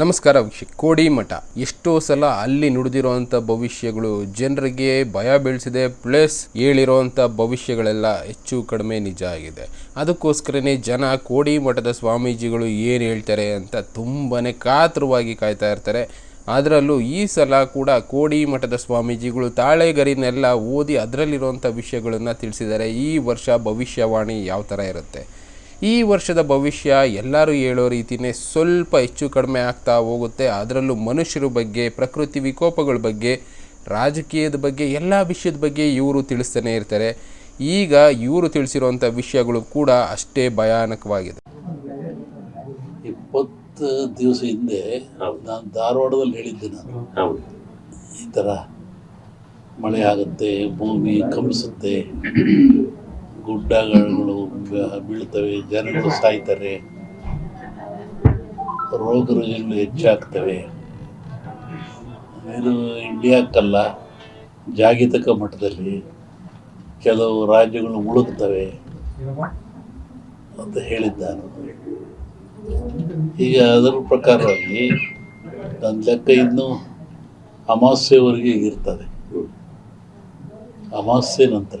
ನಮಸ್ಕಾರ ಕೋಡಿ ಮಠ. ಎಷ್ಟೋ ಸಲ ಅಲ್ಲಿ ನುಡಿದಿರುವಂಥ ಭವಿಷ್ಯಗಳು ಜನರಿಗೆ ಭಯ ಬೀಳಿಸಿದೆ, ಪ್ಲಸ್ ಹೇಳಿರುವಂಥ ಭವಿಷ್ಯಗಳೆಲ್ಲ ಹೆಚ್ಚು ಕಡಿಮೆ ನಿಜ ಆಗಿದೆ. ಅದಕ್ಕೋಸ್ಕರನೇ ಜನ ಕೋಡಿ ಮಠದ ಸ್ವಾಮೀಜಿಗಳು ಏನು ಹೇಳ್ತಾರೆ ಅಂತ ತುಂಬಾನೇ ಕಾತರವಾಗಿ ಕಾಯ್ತಾ ಇರ್ತಾರೆ. ಅದರಲ್ಲೂ ಈ ಸಲ ಕೂಡ ಕೋಡಿ ಮಠದ ಸ್ವಾಮೀಜಿಗಳು ತಾಳೆಗರಿನೆಲ್ಲ ಓದಿ ಅದರಲ್ಲಿರುವಂಥ ವಿಷಯಗಳನ್ನು ತಿಳಿಸಿದ್ದಾರೆ. ಈ ವರ್ಷ ಭವಿಷ್ಯವಾಣಿ ಯಾವ ಥರ ಇರುತ್ತೆ? ಈ ವರ್ಷದ ಭವಿಷ್ಯ ಎಲ್ಲರೂ ಹೇಳೋ ರೀತಿಯೇ ಸ್ವಲ್ಪ ಹೆಚ್ಚು ಕಡಿಮೆ ಆಗ್ತಾ ಹೋಗುತ್ತೆ. ಅದರಲ್ಲೂ ಮನುಷ್ಯರ ಬಗ್ಗೆ ಪ್ರಕೃತಿ ವಿಕೋಪಗಳ ಬಗ್ಗೆ ರಾಜಕೀಯದ ಬಗ್ಗೆ ಎಲ್ಲ ವಿಷಯದ ಬಗ್ಗೆ ಇವರು ತಿಳಿಸ್ತಾನೆ ಇರ್ತಾರೆ. ಈಗ ಇವರು ತಿಳಿಸಿರುವಂಥ ವಿಷಯಗಳು ಕೂಡ ಅಷ್ಟೇ ಭಯಾನಕವಾಗಿದೆ. ಇಪ್ಪತ್ತು ದಿವಸ ಹಿಂದೆ ನಾನು ಧಾರವಾಡದಲ್ಲಿ ಹೇಳಿದ್ದೆ ನಾನು. ಈ ಥರ ಮಳೆ ಆಗುತ್ತೆ ಭೂಮಿ ಕಂಪಿಸುತ್ತೆ ಗುಡ್ಡಗಳು ಬೀಳ್ತವೆ ಜನಗಳು ಸಾಯ್ತಾರೆ. ರೋಗ ರುಜಿನಗಳು ಹೆಚ್ಚಾಗ್ತವೆ. ಇದು ಇಂಡಿಯಾಕ್ಕಲ್ಲ, ಜಾಗತಿಕ ಮಟ್ಟದಲ್ಲಿ ಕೆಲವು ರಾಜ್ಯಗಳು ಮುಳುಗ್ತವೆ ಅಂತ ಹೇಳಿದ್ದಾನು. ಈಗ ಅದರ ಪ್ರಕಾರವಾಗಿ ನನ್ನ ಲೆಕ್ಕ ಇನ್ನೂ ಅಮಾವಾಸ್ಯೆವರೆಗೆ ಇರ್ತದೆ. ಅಮಾಸ್ಯೆ ನಂತರ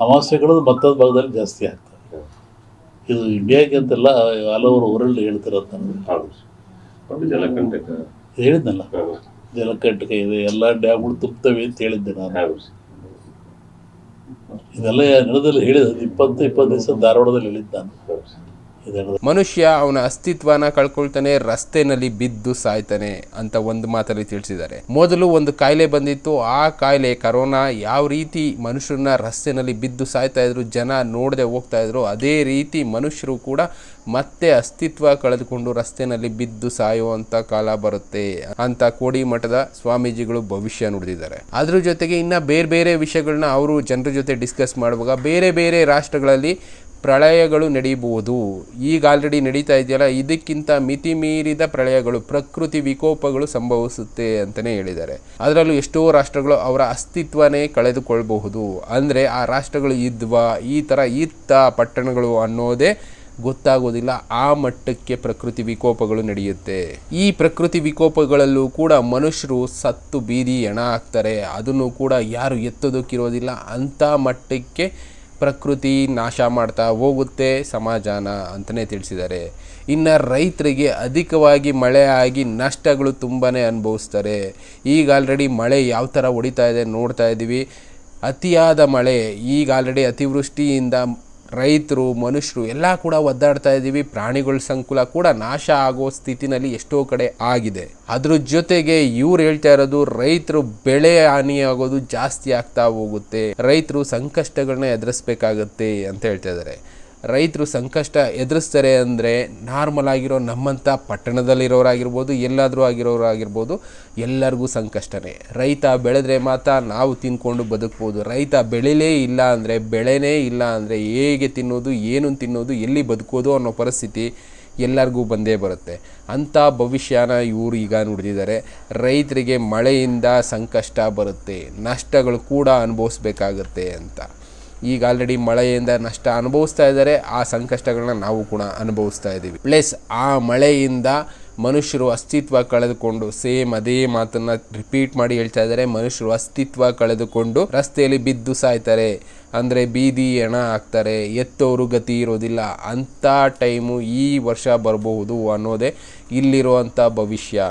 ಅಮಾವಾಸ್ಯೆಗಳು ಭತ್ತದ ಭಾಗದಲ್ಲಿ ಜಾಸ್ತಿ ಆಗ್ತದೆ. ಇದು ಇಂಡಿಯಾಗೆ ಅಂತೆಲ್ಲ ಹಲವರು ವರ್ಲ್ಡ್ ಹೇಳ್ತಿರೋದು ನನಗೆ ಹೇಳಿದ್ನಲ್ಲ. ಜಲಕಂಟಕ ಇದೆ ಎಲ್ಲ ಡ್ಯಾಮ್ಗಳು ತುಂಬ್ತವೆ ಅಂತ ಹೇಳಿದ್ದೆ ನಾನು. ಇದೆಲ್ಲ ನೆಲದಲ್ಲಿ ಹೇಳಿದ ಇಪ್ಪತ್ತು ಇಪ್ಪತ್ತು ದಿವಸ ಧಾರವಾಡದಲ್ಲಿ ಹೇಳಿದ್ದು ನಾನು. ಮನುಷ್ಯ ಅವನ ಅಸ್ತಿತ್ವನ ಕಳ್ಕೊಳ್ತಾನೆ, ರಸ್ತೆನಲ್ಲಿ ಬಿದ್ದು ಸಾಯ್ತಾನೆ ಅಂತ ಒಂದು ಮಾತಲ್ಲಿ ತಿಳಿಸಿದ್ದಾರೆ. ಮೊದಲು ಒಂದು ಕಾಯಿಲೆ ಬಂದಿತ್ತು. ಆ ಕಾಯಿಲೆ ಕರೋನಾ, ಯಾವ ರೀತಿ ಮನುಷ್ಯರನ್ನ ರಸ್ತೆನಲ್ಲಿ ಬಿದ್ದು ಸಾಯ್ತಾ ಇದ್ರು, ಜನ ನೋಡದೆ ಹೋಗ್ತಾ ಇದ್ರು, ಅದೇ ರೀತಿ ಮನುಷ್ಯರು ಕೂಡ ಮತ್ತೆ ಅಸ್ತಿತ್ವ ಕಳೆದುಕೊಂಡು ರಸ್ತೆನಲ್ಲಿ ಬಿದ್ದು ಸಾಯುವಂತ ಕಾಲ ಬರುತ್ತೆ ಅಂತ ಕೋಡಿ ಮಠದ ಸ್ವಾಮೀಜಿಗಳು ಭವಿಷ್ಯ ನುಡಿದಿದ್ದಾರೆ. ಅದ್ರ ಜೊತೆಗೆ ಇನ್ನ ಬೇರೆ ಬೇರೆ ವಿಷಯಗಳನ್ನ ಅವರು ಜನರ ಜೊತೆ ಡಿಸ್ಕಸ್ ಮಾಡುವಾಗ ಬೇರೆ ಬೇರೆ ರಾಷ್ಟ್ರಗಳಲ್ಲಿ ಪ್ರಳಯಗಳು ನಡೆಯಬಹುದು ಈಗ ಆಲ್ರೆಡಿ ನಡೀತಾ ಇದೆಯಲ್ಲ, ಇದಕ್ಕಿಂತ ಮಿತಿ ಮೀರಿದ ಪ್ರಳಯಗಳು, ಪ್ರಕೃತಿ ವಿಕೋಪಗಳು ಸಂಭವಿಸುತ್ತೆ ಅಂತಲೇ ಹೇಳಿದ್ದಾರೆ. ಅದರಲ್ಲೂ ಎಷ್ಟೋ ರಾಷ್ಟ್ರಗಳು ಅವರ ಅಸ್ತಿತ್ವನೇ ಕಳೆದುಕೊಳ್ಬಹುದು. ಅಂದರೆ ಆ ರಾಷ್ಟ್ರಗಳು ಇದ್ವಾ, ಈ ಥರ ಇತ್ತ ಪಟ್ಟಣಗಳು ಅನ್ನೋದೇ ಗೊತ್ತಾಗೋದಿಲ್ಲ. ಆ ಮಟ್ಟಕ್ಕೆ ಪ್ರಕೃತಿ ವಿಕೋಪಗಳು ನಡೆಯುತ್ತೆ. ಈ ಪ್ರಕೃತಿ ವಿಕೋಪಗಳಲ್ಲೂ ಕೂಡ ಮನುಷ್ಯರು ಸತ್ತು ಬೀದಿ ಹೆಣ ಹಾಕ್ತಾರೆ. ಅದನ್ನು ಕೂಡ ಯಾರು ಎತ್ತೋದಕ್ಕಿರೋದಿಲ್ಲ. ಅಂಥ ಮಟ್ಟಕ್ಕೆ ಪ್ರಕೃತಿ ನಾಶ ಮಾಡ್ತಾ ಹೋಗುತ್ತೆ ಸಮಾಜನ ಅಂತಲೇ ತಿಳಿಸಿದ್ದಾರೆ. ಇನ್ನು ರೈತರಿಗೆ ಅಧಿಕವಾಗಿ ಮಳೆ ಆಗಿ ನಷ್ಟಗಳು ತುಂಬಾ ಅನುಭವಿಸ್ತಾರೆ. ಈಗ ಆಲ್ರೆಡಿ ಮಳೆ ಯಾವ ಥರ ಹೊಡಿತಾ ಇದೆ ನೋಡ್ತಾ ಇದ್ದೀವಿ. ಅತಿಯಾದ ಮಳೆ ಈಗ ಆಲ್ರೆಡಿ ಅತಿವೃಷ್ಟಿಯಿಂದ ರೈತರು, ಮನುಷ್ಯರು ಎಲ್ಲ ಕೂಡ ಒದ್ದಾಡ್ತಾ ಇದ್ದೀವಿ. ಪ್ರಾಣಿಗಳ ಸಂಕುಲ ಕೂಡ ನಾಶ ಆಗೋ ಸ್ಥಿತಿನಲ್ಲಿ ಎಷ್ಟೋ ಕಡೆ ಆಗಿದೆ. ಅದ್ರ ಜೊತೆಗೆ ಇವ್ರು ಹೇಳ್ತಾ ಇರೋದು, ರೈತರು ಬೆಳೆ ಹಾನಿಯಾಗೋದು ಜಾಸ್ತಿ ಆಗ್ತಾ ಹೋಗುತ್ತೆ. ರೈತರು ಸಂಕಷ್ಟಗಳನ್ನ ಎದುರಿಸ್ಬೇಕಾಗತ್ತೆ ಅಂತ ಹೇಳ್ತಾ ಇದ್ದಾರೆ. ರೈತರು ಸಂಕಷ್ಟ ಎದುರಿಸ್ತಾರೆ ಅಂದರೆ ನಾರ್ಮಲ್ ಆಗಿರೋ ನಮ್ಮಂಥ ಪಟ್ಟಣದಲ್ಲಿರೋರಾಗಿರ್ಬೋದು, ಎಲ್ಲಾದರೂ ಆಗಿರೋರಾಗಿರ್ಬೋದು, ಎಲ್ಲರಿಗೂ ಸಂಕಷ್ಟನೇ. ರೈತ ಬೆಳೆದ್ರೆ ಮಾತ್ರ ನಾವು ತಿನ್ಕೊಂಡು ಬದುಕ್ಬೋದು. ರೈತ ಬೆಳೆಲೇ ಇಲ್ಲ ಅಂದರೆ, ಬೆಳೆನೇ ಇಲ್ಲ ಅಂದರೆ ಹೇಗೆ ತಿನ್ನೋದು, ಏನು ತಿನ್ನೋದು, ಎಲ್ಲಿ ಬದುಕೋದು ಅನ್ನೋ ಪರಿಸ್ಥಿತಿ ಎಲ್ಲರಿಗೂ ಬಂದೇ ಬರುತ್ತೆ. ಅಂಥ ಭವಿಷ್ಯನ ಇವರು ಈಗ ನುಡಿದಿದ್ದಾರೆ. ರೈತರಿಗೆ ಮಳೆಯಿಂದ ಸಂಕಷ್ಟ ಬರುತ್ತೆ. ನಷ್ಟಗಳು ಕೂಡ ಅನುಭವಿಸ್ಬೇಕಾಗತ್ತೆ ಅಂತ. ಈಗ ಆಲ್ರೆಡಿ ಮಳೆಯಿಂದ ನಷ್ಟ ಅನುಭವಿಸ್ತಾ ಇದ್ದಾರೆ. ಆ ಸಂಕಷ್ಟಗಳನ್ನ ನಾವು ಕೂಡ ಅನುಭವಿಸ್ತಾ ಇದ್ದೀವಿ. ಪ್ಲಸ್ ಆ ಮಳೆಯಿಂದ ಮನುಷ್ಯರು ಅಸ್ತಿತ್ವ ಕಳೆದುಕೊಂಡು ಸೇಮ್ ಅದೇ ಮಾತನ್ನ ರಿಪೀಟ್ ಮಾಡಿ ಹೇಳ್ತಾ ಇದ್ದಾರೆ. ಮನುಷ್ಯರು ಅಸ್ತಿತ್ವ ಕಳೆದುಕೊಂಡು ರಸ್ತೆಯಲ್ಲಿ ಬಿದ್ದು ಸಾಯ್ತಾರೆ. ಅಂದರೆ ಬೀದಿ ಹೆಣ ಹಾಕ್ತಾರೆ ಎತ್ತೋರು ಗತಿ ಇರೋದಿಲ್ಲ. ಅಂಥ ಟೈಮು ಈ ವರ್ಷ ಬರಬಹುದು ಅನ್ನೋದೇ ಇಲ್ಲಿರುವಂಥ ಭವಿಷ್ಯ.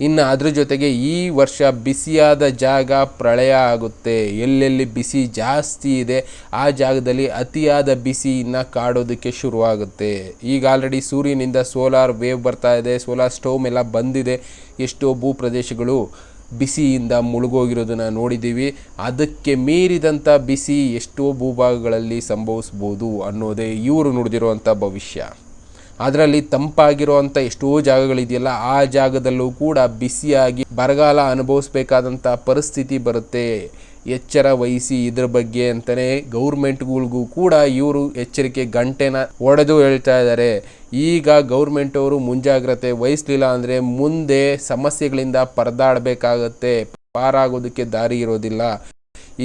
ಇನ್ನು ಅದ್ರ ಜೊತೆಗೆ ಈ ವರ್ಷ ಬಿಸಿಯಾದ ಜಾಗ ಪ್ರಳಯ ಆಗುತ್ತೆ. ಎಲ್ಲೆಲ್ಲಿ ಬಿಸಿ ಜಾಸ್ತಿ ಇದೆ, ಆ ಜಾಗದಲ್ಲಿ ಅತಿಯಾದ ಬಿಸಿಯನ್ನು ಕಾಡೋದಕ್ಕೆ ಶುರುವಾಗುತ್ತೆ. ಈಗ ಆಲ್ರೆಡಿ ಸೂರ್ಯನಿಂದ ಸೋಲಾರ್ ವೇವ್ ಬರ್ತಾ ಇದೆ ಸೋಲಾರ್ ಸ್ಟೋಮ್ ಎಲ್ಲ ಬಂದಿದೆ. ಎಷ್ಟೋ ಭೂಪ್ರದೇಶಗಳು ಬಿಸಿಯಿಂದ ಮುಳುಗೋಗಿರೋದನ್ನು ನೋಡಿದ್ದೀವಿ. ಅದಕ್ಕೆ ಮೀರಿದಂಥ ಬಿಸಿ ಎಷ್ಟೋ ಭೂಭಾಗಗಳಲ್ಲಿ ಸಂಭವಿಸ್ಬೋದು ಅನ್ನೋದೇ ಇವರು ನುಡಿದಿರುವಂಥ ಭವಿಷ್ಯ. ಅದರಲ್ಲಿ ತಂಪಾಗಿರುವಂಥ ಎಷ್ಟೋ ಜಾಗಗಳಿದೆಯಲ್ಲ, ಆ ಜಾಗದಲ್ಲೂ ಕೂಡ ಬಿಸಿಯಾಗಿ ಬರಗಾಲ ಅನುಭವಿಸ್ಬೇಕಾದಂಥ ಪರಿಸ್ಥಿತಿ ಬರುತ್ತೆ. ಎಚ್ಚರ ವಹಿಸಿ ಇದ್ರ ಬಗ್ಗೆ ಅಂತಲೇ ಗೌರ್ಮೆಂಟ್ಗಳಿಗೂ ಕೂಡ ಇವರು ಎಚ್ಚರಿಕೆ ಗಂಟೆನ ಒಡೆದು ಹೇಳ್ತಾ ಇದ್ದಾರೆ. ಈಗ ಗೌರ್ಮೆಂಟ್ ಅವರು ಮುಂಜಾಗ್ರತೆ ವಹಿಸಲಿಲ್ಲ ಅಂದರೆ ಮುಂದೆ ಸಮಸ್ಯೆಗಳಿಂದ ಪರದಾಡಬೇಕಾಗತ್ತೆ. ಪಾರಾಗೋದಕ್ಕೆ ದಾರಿ ಇರೋದಿಲ್ಲ.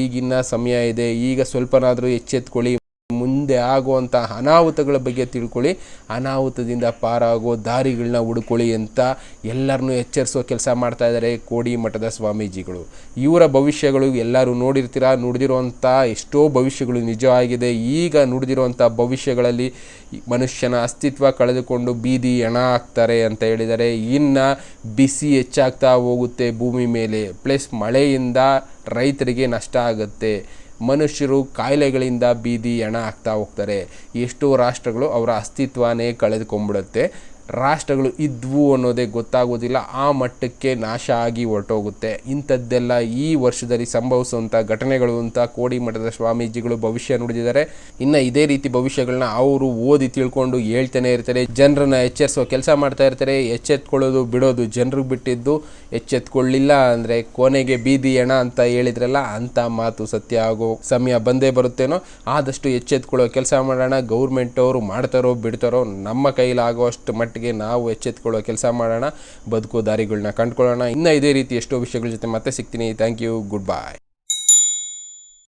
ಈಗಿನ ಸಮಯ ಇದೆ. ಈಗ ಸ್ವಲ್ಪನಾದರೂ ಎಚ್ಚೆತ್ಕೊಳ್ಳಿ. ಮುಂದೆ ಆಗುವಂಥ ಅನಾಹುತಗಳ ಬಗ್ಗೆ ತಿಳ್ಕೊಳ್ಳಿ. ಅನಾಹುತದಿಂದ ಪಾರಾಗೋ ದಾರಿಗಳನ್ನ ಹುಡ್ಕೊಳ್ಳಿ ಅಂತ ಎಲ್ಲರನ್ನೂ ಎಚ್ಚರಿಸೋ ಕೆಲಸ ಮಾಡ್ತಾ ಇದ್ದಾರೆ ಕೋಡಿ ಮಠದ ಸ್ವಾಮೀಜಿಗಳು. ಇವರ ಭವಿಷ್ಯಗಳು ಎಲ್ಲರೂ ನೋಡಿರ್ತೀರ? ನುಡಿದಿರುವಂಥ ಎಷ್ಟೋ ಭವಿಷ್ಯಗಳು ನಿಜವಾಗಿದೆ ಈಗ ನುಡಿದಿರುವಂಥ ಭವಿಷ್ಯಗಳಲ್ಲಿ ಮನುಷ್ಯನ ಅಸ್ತಿತ್ವ ಕಳೆದುಕೊಂಡು ಬೀದಿ ಹೆಣ ಹಾಕ್ತಾರೆ ಅಂತ ಹೇಳಿದರೆ ಇನ್ನು ಬಿಸಿ ಹೆಚ್ಚಾಗ್ತಾ ಹೋಗುತ್ತೆ ಭೂಮಿ ಮೇಲೆ. ಪ್ಲಸ್ ಮಳೆಯಿಂದ ರೈತರಿಗೆ ನಷ್ಟ ಆಗುತ್ತೆ. ಮನುಷ್ಯರು ಕಾಯಿಲೆಗಳಿಂದ ಬೀದಿ ಹೆಣ ಆಗ್ತಾ ಹೋಗ್ತಾರೆ. ಎಷ್ಟೋ ರಾಷ್ಟ್ರಗಳು ಅವರ ಅಸ್ತಿತ್ವನೇ ಕಳೆದುಕೊಂಡ್ಬಿಡುತ್ತೆ. ರಾಷ್ಟ್ರಗಳು ಇದ್ವು ಅನ್ನೋದೇ ಗೊತ್ತಾಗೋದಿಲ್ಲ, ಆ ಮಟ್ಟಕ್ಕೆ ನಾಶ ಆಗಿ ಹೊರಟೋಗುತ್ತೆ. ಇಂಥದ್ದೆಲ್ಲ ಈ ವರ್ಷದಲ್ಲಿ ಸಂಭವಿಸುವಂಥ ಘಟನೆಗಳು ಅಂತ ಕೋಡಿ ಮಠದ ಸ್ವಾಮೀಜಿಗಳು ಭವಿಷ್ಯ ನುಡಿದಿದ್ದಾರೆ. ಇನ್ನು ಇದೇ ರೀತಿ ಭವಿಷ್ಯಗಳನ್ನ ಅವರು ಓದಿ ತಿಳ್ಕೊಂಡು ಹೇಳ್ತಾನೆ ಇರ್ತಾರೆ, ಜನರನ್ನ ಎಚ್ಚರಿಸೋ ಕೆಲಸ ಮಾಡ್ತಾ ಇರ್ತಾರೆ, ಎಚ್ಚೆತ್ಕೊಳ್ಳೋದು ಬಿಡೋದು ಜನರಿಗೆ ಬಿಟ್ಟಿದ್ದು, ಎಚ್ಚೆತ್ಕೊಳ್ಳಿಲ್ಲ ಅಂದರೆ ಕೊನೆಗೆ ಬೀದಿ ಹೆಣ ಅಂತ ಹೇಳಿದ್ರಲ್ಲ ಅಂಥ ಮಾತು ಸತ್ಯ ಆಗೋ ಸಮಯ ಬಂದೇ ಬರುತ್ತೇನೋ, ಆದಷ್ಟು ಎಚ್ಚೆತ್ಕೊಳ್ಳೋ ಕೆಲಸ ಮಾಡೋಣ ಗೌರ್ಮೆಂಟ್ ಅವರು ಮಾಡ್ತಾರೋ ಬಿಡ್ತಾರೋ ನಮ್ಮ ಕೈಲಾಗುವಷ್ಟು ಮಟ್ಟಿಗೆ ನಾವು ಎಚ್ಚೆತ್ಕೊಳ್ಳೋ ಕೆಲಸ ಮಾಡೋಣ ಬದುಕೋ ದಾರಿಗಳನ್ನ ಕಂಡುಕೊಳ್ಳೋಣ. ಇನ್ನು ಇದೇ ರೀತಿ ಎಷ್ಟೋ ವಿಷಯಗಳ ಜೊತೆ ಮತ್ತೆ ಸಿಗ್ತೀನಿ. Thank you good bye